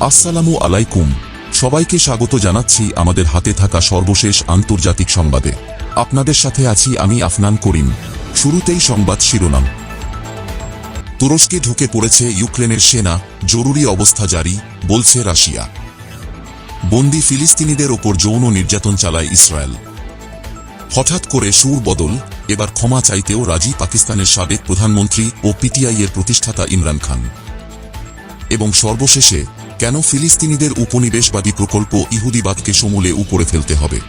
আসসালামু আলাইকুম। সবাইকে স্বাগত জানাচ্ছি আমাদের হাতে থাকা সর্বশেষ আন্তর্জাতিক সংবাদে। আপনাদের সাথে আছি আমি আফনান করিম। শুরুতেই সংবাদ শিরোনাম। তুরস্কে ঢুকে পড়েছে ইউক্রেনের সেনা, জরুরি অবস্থা জারি, বলছে রাশিয়া। বন্দি ফিলিস্তিনিদের ওপর যৌন নির্যাতন চালায় ইসরায়েল। হঠাৎ করে সুর বদল, এবার ক্ষমা চাইতেও রাজি পাকিস্তানের সাবেক প্রধানমন্ত্রী ও পিটিআই এর প্রতিষ্ঠাতা ইমরান খান। এবং সর্বশেষে কেন ফিলিস্তিনিদের উপনিবেশবাদী প্রকল্প ইহুদিবাদকে সমূলে উপরে ফেলতে হবে?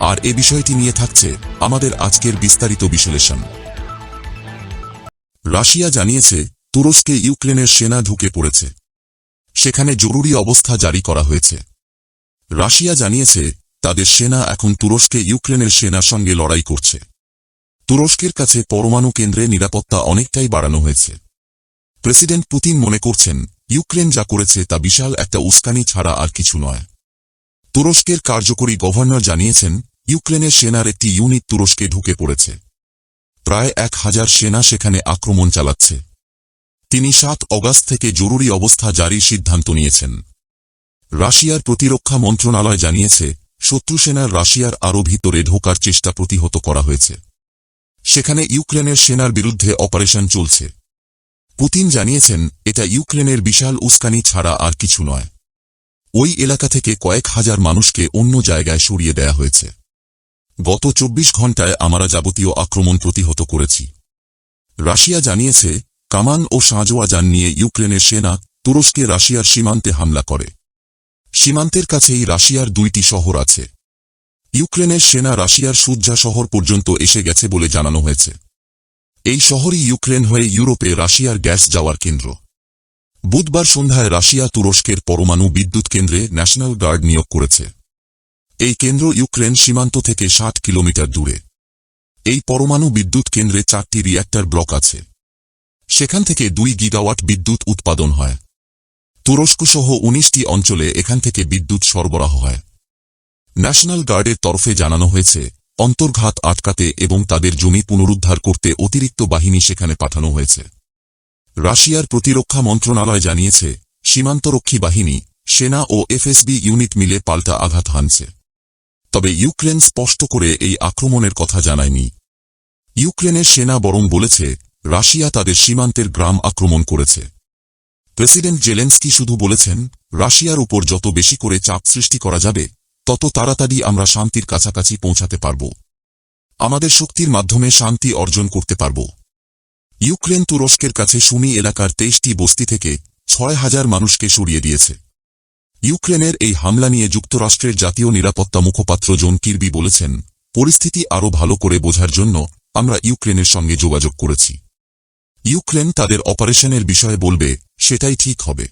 আর এ বিষয়টি নিয়ে থাকছে আমাদের আজকের বিস্তারিত বিশ্লেষণ। রাশিয়া জানিয়েছে, তুরস্কে ইউক্রেনের সেনা ঢুকে পড়েছে। সেখানে জরুরি অবস্থা জারি করা হয়েছে। রাশিয়া জানিয়েছে, তাদের সেনা এখন তুরস্কে ইউক্রেনের সেনার সঙ্গে লড়াই করছে। তুরস্কের কাছে পরমাণু কেন্দ্রে নিরাপত্তা অনেকটাই বাড়ানো হয়েছে। প্রেসিডেন্ট পুতিন মনে করছেন, ইউক্রেন যা করেছে তা বিশাল একটা উস্কানি ছাড়া আর কিছু নয়। তুরস্কের কার্যকরী গভর্নর জানিয়েছেন, ইউক্রেনের সেনার একটি ইউনিট তুরস্কে ঢুকে পড়েছে। প্রায় এক হাজার সেনা সেখানে আক্রমণ চালাচ্ছে। তিনি সাত অগাস্ট থেকে জরুরি অবস্থা জারির সিদ্ধান্ত নিয়েছেন। রাশিয়ার প্রতিরক্ষা মন্ত্রণালয় জানিয়েছে, শত্রু সেনার রাশিয়ার আরও ভিতরে ঢোকার চেষ্টা প্রতিহত করা হয়েছে। সেখানে ইউক্রেনের সেনার বিরুদ্ধে অপারেশন চলছে। পুতিন জানিয়েছেন, এটা ইউক্রেনের বিশাল উস্কানি ছাড়া আর কিছু নয়। ওই এলাকা থেকে কয়েক হাজার মানুষকে অন্য জায়গায় সরিয়ে দেয়া হয়েছে। গত চব্বিশ ঘণ্টায় আমরা যাবতীয় আক্রমণ প্রতিহত করেছি। রাশিয়া জানিয়েছে, কামান ও সাঁজোয়া যান নিয়ে ইউক্রেনের সেনা তুরস্কে রাশিয়ার সীমান্তে হামলা করে। সীমান্তের কাছেই রাশিয়ার দুইটি শহর আছে। ইউক্রেনের সেনা রাশিয়ার সুজ্জা শহর পর্যন্ত এসে গেছে বলে জানানো হয়েছে। এই শহরই ইউক্রেন হয়ে ইউরোপে রাশিয়ার গ্যাস যাওয়ার কেন্দ্র। বুধবার সন্ধ্যায় রাশিয়া তুরস্কের পরমাণু বিদ্যুৎ কেন্দ্রে ন্যাশনাল গার্ড নিয়োগ করেছে। এই কেন্দ্র ইউক্রেন সীমান্ত থেকে ষাট কিলোমিটার দূরে। এই পরমাণু বিদ্যুৎ কেন্দ্রে চারটি রিয়্যাক্টর ব্লক আছে। সেখান থেকে দুই গিগাওয়াট বিদ্যুৎ উৎপাদন হয়। তুরস্কসহ উনিশটি অঞ্চলে এখান থেকে বিদ্যুৎ সরবরাহ হয়। ন্যাশনাল গার্ডের তরফে জানানো হয়েছে অন্তর্ঘাত আটকাতে এবং তাদের জমি পুনরুদ্ধার করতে অতিরিক্ত বাহিনী সেখানে পাঠানো হয়েছে। রাশিয়ার প্রতিরক্ষা মন্ত্রণালয় জানিয়েছে, সীমান্তরক্ষী বাহিনী, সেনা ও এফএসবি ইউনিট মিলে পাল্টা আঘাত হানছে। তবে ইউক্রেন স্পষ্ট করে এই আক্রমণের কথা জানায়নি। ইউক্রেনের সেনা বরং বলেছে, রাশিয়া তাদের সীমান্তের গ্রাম আক্রমণ করেছে। প্রেসিডেন্ট জেলেন্সকি শুধু বলেছেন, রাশিয়ার উপর যত বেশি করে চাপ সৃষ্টি করা যাবে তত তাড়াতাড়ি আমরা শান্তির কাছাকাছি পৌঁছাতে পারব। আমাদের শক্তির মাধ্যমে শান্তি অর্জন করতে পারব। ইউক্রেন তুরস্কের কাছে সুমি এলাকার তেইশটি বস্তি থেকে ছয় হাজার মানুষকে সরিয়ে দিয়েছে। ইউক্রেনের এই হামলা নিয়ে যুক্তরাষ্ট্রের জাতীয় নিরাপত্তা মুখপাত্র জন কির্বি বলেছেন, পরিস্থিতি আরও ভালো করে বোঝার জন্য আমরা ইউক্রেনের সঙ্গে যোগাযোগ করেছি। ইউক্রেন তাদের অপারেশনের বিষয়ে বলবে, সেটাই ঠিক হবে।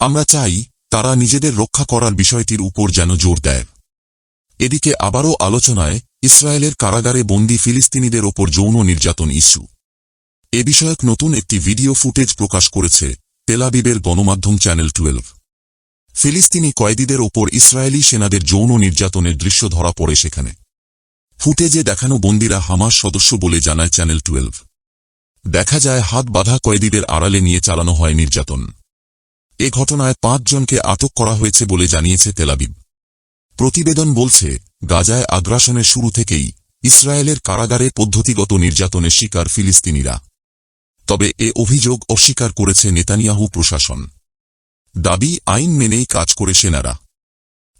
আমরা চাই তারা নিজেদের রক্ষা করার বিষয়টির উপর যেন জোর দেয়। এদিকে আবারও আলোচনায় ইসরায়েলের কারাগারে বন্দী ফিলিস্তিনিদের ওপর যৌন নির্যাতন ইস্যু। এ বিষয়ক নতুন একটি ভিডিও ফুটেজ প্রকাশ করেছে তেলাবিবের গণমাধ্যম চ্যানেল টুয়েলভ। ফিলিস্তিনি কয়েদিদের ওপর ইসরায়েলি সেনাদের যৌন নির্যাতনের দৃশ্য ধরা পড়ে সেখানে। ফুটেজে দেখানো বন্দীরা হামাস সদস্য বলে জানায় চ্যানেল টুয়েলভ। দেখা যায় হাত বাঁধা কয়েদিদের আড়ালে নিয়ে চালানো হয় নির্যাতন। এ ঘটনায় পাঁচজনকে আটক করা হয়েছে বলে জানিয়েছে তেলাবিব প্রতিবেদন বলছে, গাজায় আগ্রাসনের শুরু থেকেই ইসরায়েলের কারাগারে পদ্ধতিগত নির্যাতনের শিকার ফিলিস্তিনিরা। তবে এ অভিযোগ অস্বীকার করেছে নেতানিয়াহু প্রশাসন। দাবি, আইন মেনেই কাজ করে সেনারা।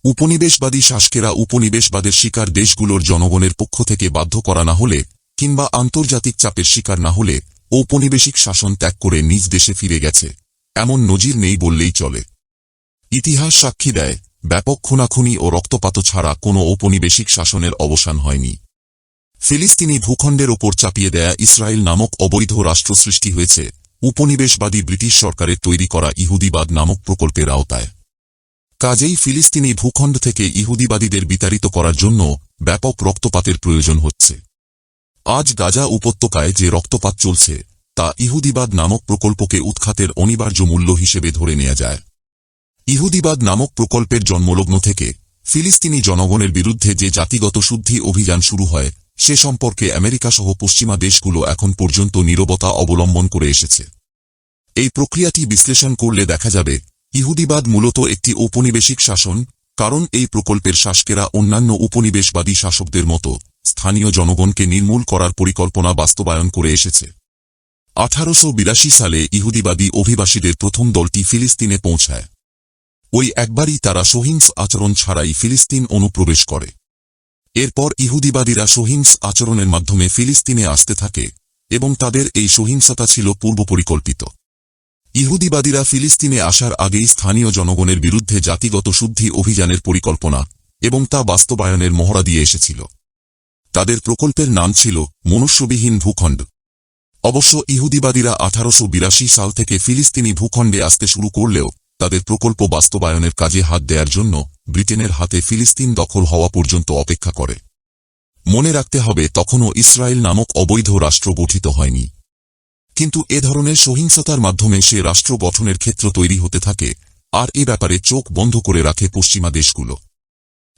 উপনিবেশবাদী শাসকেরা উপনিবেশবাদের শিকার দেশগুলোর জনগণের পক্ষ থেকে বাধ্য করা না হলে কিংবা আন্তর্জাতিক চাপের শিকার না হলে ঔপনিবেশিক শাসন ত্যাগ করে নিজ দেশে ফিরে গেছে। এমন নজির নেই বললেই চলে। ইতিহাস সাক্ষী দেয়, ব্যাপক খুনাখুনি ও রক্তপাত ছাড়া কোনো ঔপনিবেশিক শাসনের অবসান হয়নি। ফিলিস্তিনি ভূখণ্ডের ওপর চাপিয়ে দেয়া ইসরায়েল নামক অবৈধ রাষ্ট্র সৃষ্টি হয়েছে, উপনিবেশবাদী ব্রিটিশ সরকারের তৈরি করা ইহুদিবাদ নামক প্রকল্পের আওতায়। কাজেই ফিলিস্তিনি ভূখণ্ড থেকে ইহুদিবাদীদের বিতাড়িত করার জন্য ব্যাপক রক্তপাতের প্রয়োজন হচ্ছে। আজ গাজা উপত্যকায় যে রক্তপাত চলছে তা ইহুদিবাদ নামক প্রকল্পকে উৎখাতের অনিবার্য মূল্য হিসেবে ধরে নেওয়া যায়। ইহুদিবাদ নামক প্রকল্পের জন্মলগ্ন থেকে ফিলিস্তিনি জনগণের বিরুদ্ধে যে জাতিগত শুদ্ধি অভিযান শুরু হয়, সে সম্পর্কে আমেরিকাসহ পশ্চিমা দেশগুলো এখন পর্যন্ত নীরবতা অবলম্বন করে এসেছে। এই প্রক্রিয়াটি বিশ্লেষণ করলে দেখা যাবে, ইহুদিবাদ মূলত একটি ঔপনিবেশিক শাসন, কারণ এই প্রকল্পের শাসকেরা অন্যান্য উপনিবেশবাদী শাসকদের মতো স্থানীয় জনগণকে নির্মূল করার পরিকল্পনা বাস্তবায়ন করে এসেছে। আঠারোশো বিরাশি সালে ইহুদিবাদী অভিবাসীদের প্রথম দলটি ফিলিস্তিনে পৌঁছায়। ওই একবারই তারা সহিংস আচরণ ছাড়াই ফিলিস্তিন অনুপ্রবেশ করে। এরপর ইহুদিবাদীরা সহিংস আচরণের মাধ্যমে ফিলিস্তিনে আসতে থাকে এবং তাদের এই সহিংসতা ছিল পূর্বপরিকল্পিত। ইহুদিবাদীরা ফিলিস্তিনে আসার আগেই স্থানীয় জনগণের বিরুদ্ধে জাতিগত শুদ্ধি অভিযানের পরিকল্পনা এবং তা বাস্তবায়নের মহড়া দিয়ে এসেছিল। তাদের প্রকল্পের নাম ছিল মনুষ্যবিহীন ভূখণ্ড। অবশ্য ইহুদিবাদীরা আঠারোশো বিরাশি সাল থেকে ফিলিস্তিনি ভূখণ্ডে আসতে শুরু করলেও তাদের প্রকল্প বাস্তবায়নের কাজে হাত দেওয়ার জন্য ব্রিটেনের হাতে ফিলিস্তিন দখল হওয়া পর্যন্ত অপেক্ষা করে। মনে রাখতে হবে, তখনও ইসরায়েল নামক অবৈধ রাষ্ট্র গঠিত হয়নি। কিন্তু এ ধরনের সহিংসতার মাধ্যমে সে রাষ্ট্র গঠনের ক্ষেত্র তৈরি হতে থাকে আর এ ব্যাপারে চোখ বন্ধ করে রাখে পশ্চিমা দেশগুলো।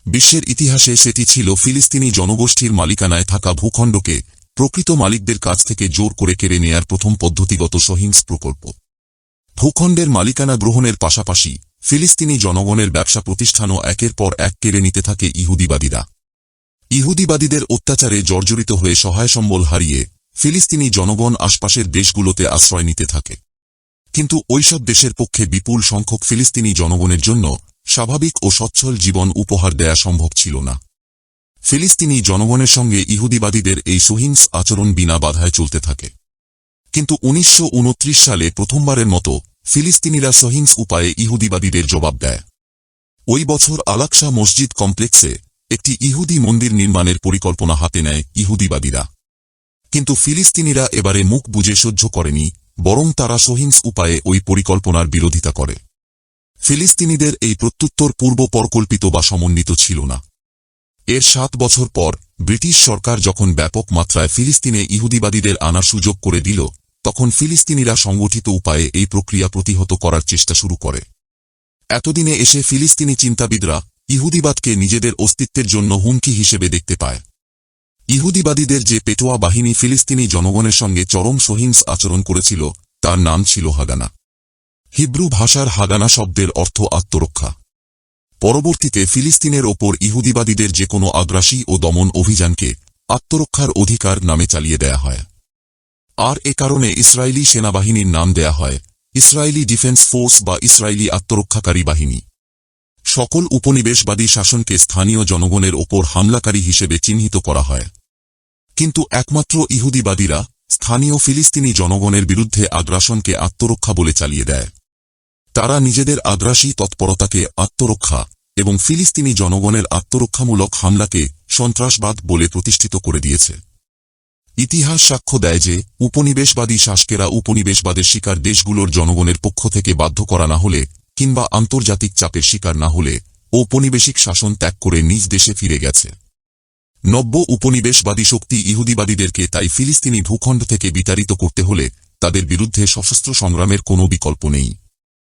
বিশ্বের ইতিহাসে সেটি ছিল ফিলিস্তিনি জনগোষ্ঠীর মালিকানায় থাকা ভূখণ্ডকে প্রকৃত মালিকদের কাছ থেকে জোর করে কেড়ে নেয়ার প্রথম পদ্ধতিগত সহিংস প্রকল্প। ভূখণ্ডের মালিকানা গ্রহণের পাশাপাশি ফিলিস্তিনি জনগণের ব্যবসা প্রতিষ্ঠানও একের পর এক কেড়ে নিতে থাকে ইহুদিবাদীরা। ইহুদিবাদীদের অত্যাচারে জর্জরিত হয়ে সহায় সম্বল হারিয়ে ফিলিস্তিনি জনগণ আশপাশের দেশগুলোতে আশ্রয় নিতে থাকে। কিন্তু ওইসব দেশের পক্ষে বিপুল সংখ্যক ফিলিস্তিনি জনগণের জন্য স্বাভাবিক ও সচ্ছল জীবন উপহার দেয়া সম্ভব ছিল না। ফিলিস্তিনি জনগণের সঙ্গে ইহুদিবাদীদের এই সহিংস আচরণ বিনা বাধায় চলতে থাকে। কিন্তু উনিশশো উনত্রিশ সালে প্রথমবারের মতো ফিলিস্তিনিরা সহিংস উপায়ে ইহুদিবাদীদের জবাব দেয়। ওই বছর আলাকসা মসজিদ কমপ্লেক্সে একটি ইহুদি মন্দির নির্মাণের পরিকল্পনা হাতে নেয় ইহুদিবাদীরা। কিন্তু ফিলিস্তিনিরা এবারে মুখ বুঝে সহ্য করেনি, বরং তারা সহিংস উপায়ে ওই পরিকল্পনার বিরোধিতা করে। ফিলিস্তিনিদের এই প্রত্যুত্তর পূর্ব পরকল্পিত বা সমন্বিত ছিল না। এর সাত বছর পর ব্রিটিশ সরকার যখন ব্যাপক মাত্রায় ফিলিস্তিনে ইহুদিবাদীদের আনার সুযোগ করে দিল, তখন ফিলিস্তিনিরা সংগঠিত উপায়ে এই প্রক্রিয়া প্রতিহত করার চেষ্টা শুরু করে। এতদিনে এসে ফিলিস্তিনি চিন্তাবিদরা ইহুদিবাদকে নিজেদের অস্তিত্বের জন্য হুমকি হিসেবে দেখতে পায়। ইহুদিবাদীদের যে পেটোয়া বাহিনী ফিলিস্তিনি জনগণের সঙ্গে চরম সহিংস আচরণ করেছিল, তার নাম ছিল হাগানা। হিব্রু ভাষার হাগানা শব্দের অর্থ আত্মরক্ষা। পরবর্তীতে ফিলিস্তিনের ওপর ইহুদিবাদীদের যে কোনো আগ্রাসী ও দমন অভিযানকে আত্মরক্ষার অধিকার নামে চালিয়ে দেয়া হয়। আর এ কারণে ইসরায়েলি সেনাবাহিনীর নাম দেয়া হয় ইসরায়েলি ডিফেন্স ফোর্স বা ইসরায়েলি আত্মরক্ষাকারী বাহিনী। সকল উপনিবেশবাদী শাসনকে স্থানীয় জনগণের ওপর হামলাকারী হিসেবে চিহ্নিত করা হয়। কিন্তু একমাত্র ইহুদিবাদীরা স্থানীয় ফিলিস্তিনি জনগণের বিরুদ্ধে আগ্রাসনকে আত্মরক্ষা বলে চালিয়ে দেয়। তারা নিজেদের আগ্রাসী তৎপরতাকে আত্মরক্ষা এবং ফিলিস্তিনি জনগণের আত্মরক্ষামূলক হামলাকে সন্ত্রাসবাদ বলে প্রতিষ্ঠিত করে দিয়েছে। ইতিহাস সাক্ষ্য দেয় যে, উপনিবেশবাদী শাসকেরা উপনিবেশবাদের শিকার দেশগুলোর জনগণের পক্ষ থেকে বাধ্য করা না হলে কিংবা আন্তর্জাতিক চাপের শিকার না হলে ঔপনিবেশিক শাসন ত্যাগ করে নিজ দেশে ফিরে গেছে। নব্য উপনিবেশবাদী শক্তি ইহুদিবাদীদেরকে তাই ফিলিস্তিনি ভূখণ্ড থেকে বিতাড়িত করতে হলে তাদের বিরুদ্ধে সশস্ত্র সংগ্রামের কোনো বিকল্প নেই।